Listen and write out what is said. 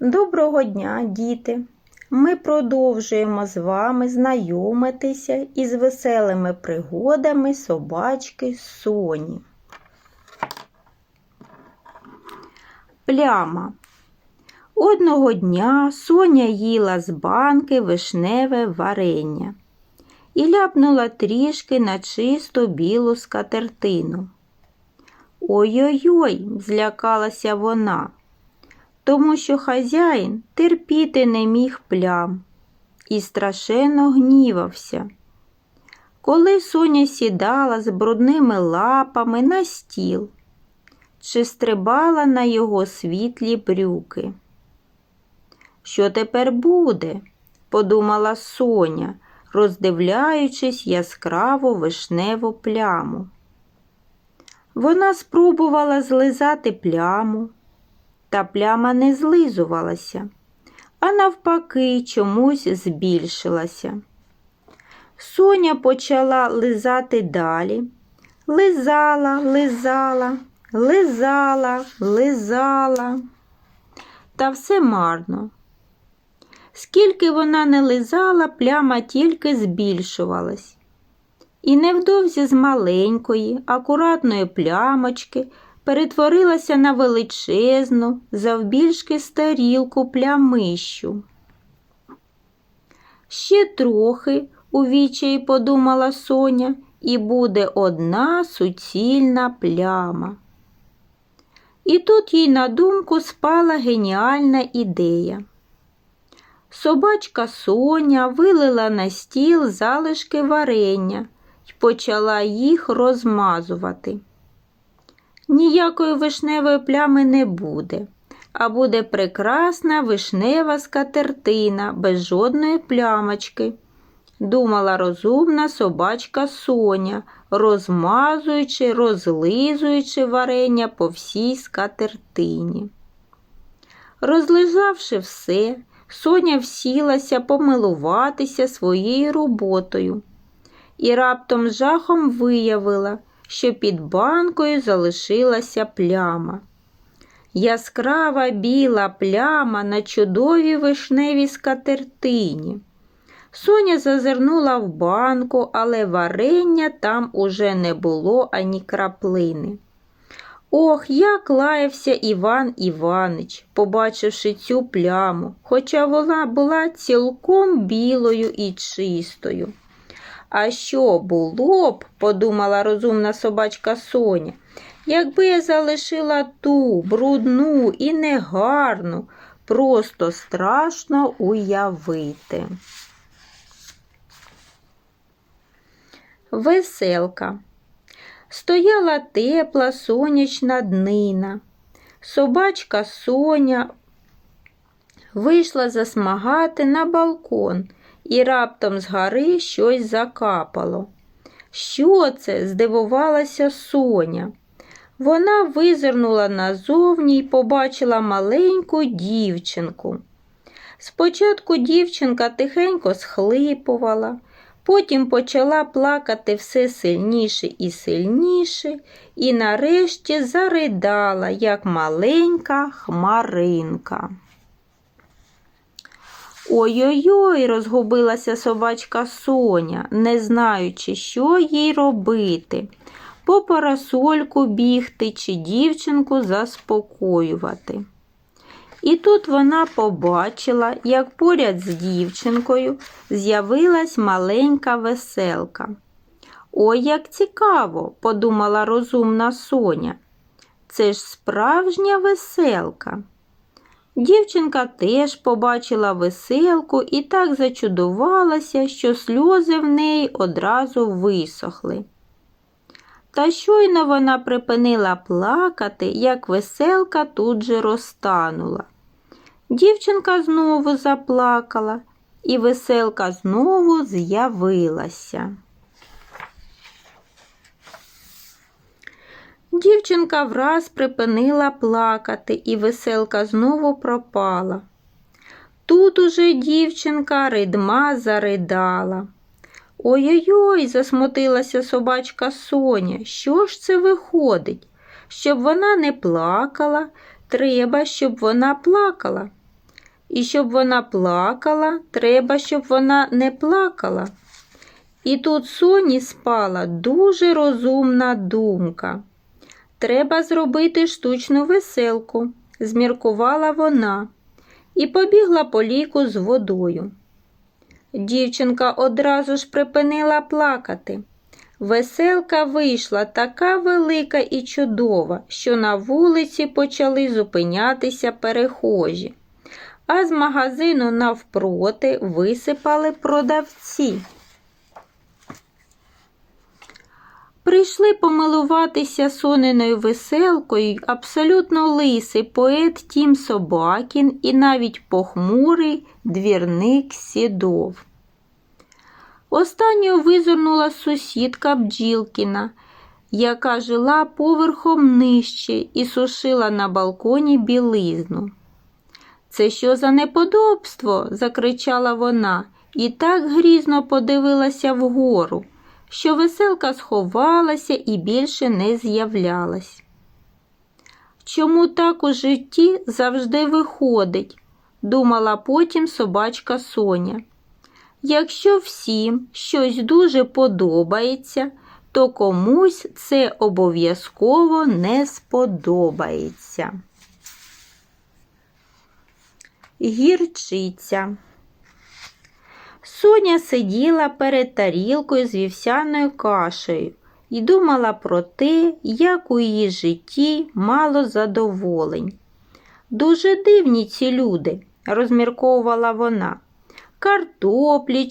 Доброго дня, діти! Ми продовжуємо з вами знайомитися із веселими пригодами собачки Соні. Пляма. Одного дня Соня їла з банки вишневе варення і ляпнула трішки на чисту білу скатертину. Ой-ой-ой, злякалася вона тому що хазяїн терпіти не міг плям і страшенно гнівався. Коли Соня сідала з брудними лапами на стіл, чи стрибала на його світлі брюки. Що тепер буде? подумала Соня, роздивляючись яскраву вишневу пляму. Вона спробувала злизати пляму, та пляма не злизувалася, а навпаки, чомусь збільшилася. Соня почала лизати далі, лизала, лизала, лизала, лизала. Та все марно. Скільки вона не лизала, пляма тільки збільшувалась. І невдовзі з маленької, акуратної плямочки перетворилася на величезну, завбільшки старілку плямищу. Ще трохи, у вічаї подумала Соня, і буде одна суцільна пляма. І тут їй на думку спала геніальна ідея. Собачка Соня вилила на стіл залишки варення і почала їх розмазувати. Ніякої вишневої плями не буде, а буде прекрасна вишнева скатертина без жодної плямочки, думала розумна собачка Соня, розмазуючи, розлизуючи варення по всій скатертині. Розлежавши все, Соня всілася помилуватися своєю роботою і раптом жахом виявила, що під банкою залишилася пляма. Яскрава біла пляма на чудовій вишневій скатертині. Соня зазирнула в банку, але варення там уже не було ані краплини. Ох, як лаявся Іван Іванич, побачивши цю пляму, хоча вона була цілком білою і чистою. А що було б, подумала розумна собачка Соня, якби я залишила ту брудну і негарну, просто страшно уявити. Веселка. Стояла тепла сонячна днина. Собачка Соня вийшла засмагати на балкон і раптом з гори щось закапало. Що це? здивувалася Соня. Вона визирнула назовні і побачила маленьку дівчинку. Спочатку дівчинка тихенько схлипувала, потім почала плакати все сильніше і сильніше, і нарешті заридала, як маленька хмаринка. Ой-ой-ой, розгубилася собачка Соня, не знаючи, що їй робити, по парасольку бігти чи дівчинку заспокоювати. І тут вона побачила, як поряд з дівчинкою з'явилась маленька веселка. Ой, як цікаво, подумала розумна Соня. Це ж справжня веселка. Дівчинка теж побачила веселку і так зачудувалася, що сльози в неї одразу висохли. Та щойно вона припинила плакати, як веселка тут же розтанула. Дівчинка знову заплакала, і веселка знову з'явилася. Дівчинка враз припинила плакати, і веселка знову пропала. Тут уже дівчинка ридма заридала. Ой-ой-ой, засмутилася собачка Соня. Що ж це виходить? Щоб вона не плакала, треба, щоб вона плакала. І щоб вона плакала, треба, щоб вона не плакала. І тут Соні спала дуже розумна думка. Треба зробити штучну веселку, зміркувала вона і побігла по ліку з водою. Дівчинка одразу ж припинила плакати. Веселка вийшла така велика і чудова, що на вулиці почали зупинятися перехожі, а з магазину навпроти висипали продавці. Прийшли помилуватися соненою веселкою абсолютно лисий поет Тім Собакін і навіть похмурий двірник Сідов. Останньою визирнула сусідка Бджілкіна, яка жила поверхом нижче і сушила на балконі білизну. Це що за неподобство? закричала вона і так грізно подивилася вгору, що веселка сховалася і більше не з'являлась. Чому так у житті завжди виходить? думала потім собачка Соня. Якщо всім щось дуже подобається, то комусь це обов'язково не сподобається. Гірчиця. Соня сиділа перед тарілкою з вівсяною кашею і думала про те, як у її житті мало задоволень. Дуже дивні ці люди, розмірковувала вона. Картоплі